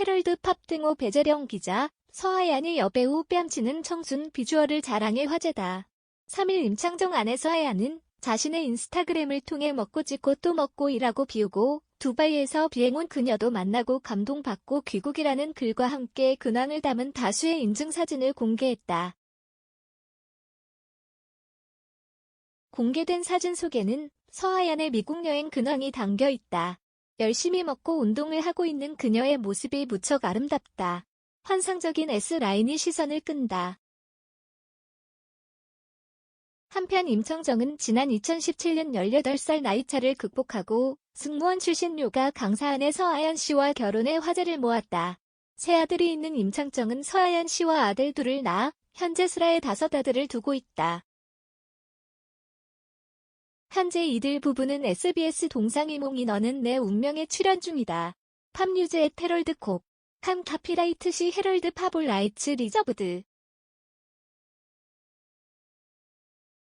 헤럴드 팝 등호 배재령 기자, 서하얀이 여배우 뺨치는 청순 비주얼을 자랑해 화제다. 3일 임창정 아내 서하얀은 자신의 인스타그램을 통해 먹고 찍고 또 먹고 일하고 비우고 두바이에서 비행 온 그녀도 만나고 감동받고 귀국이라는 글과 함께 근황을 담은 다수의 인증사진을 공개했다. 공개된 사진 속에는 서하얀의 미국 여행 근황이 담겨 있다. 열심히 먹고 운동을 하고 있는 그녀의 모습이 무척 아름답다. 환상적인 S라인이 시선을 끈다. 한편 임청정은 지난 2017년 18살 나이차를 극복하고 승무원 출신 요가 강사 아내 서하연 씨와 결혼해 화제를 모았다. 세 아들이 있는 임창정은 서하연 씨와 아들 둘을 낳아 현재 슬하에 다섯 아들을 두고 있다. 현재 이들 부부는 SBS 동상이몽이 너는 내 운명에 출연 중이다. 팝뉴즈의 테럴드 콕, 한 카피라이트 시 헤럴드 파볼 라이츠 리저브드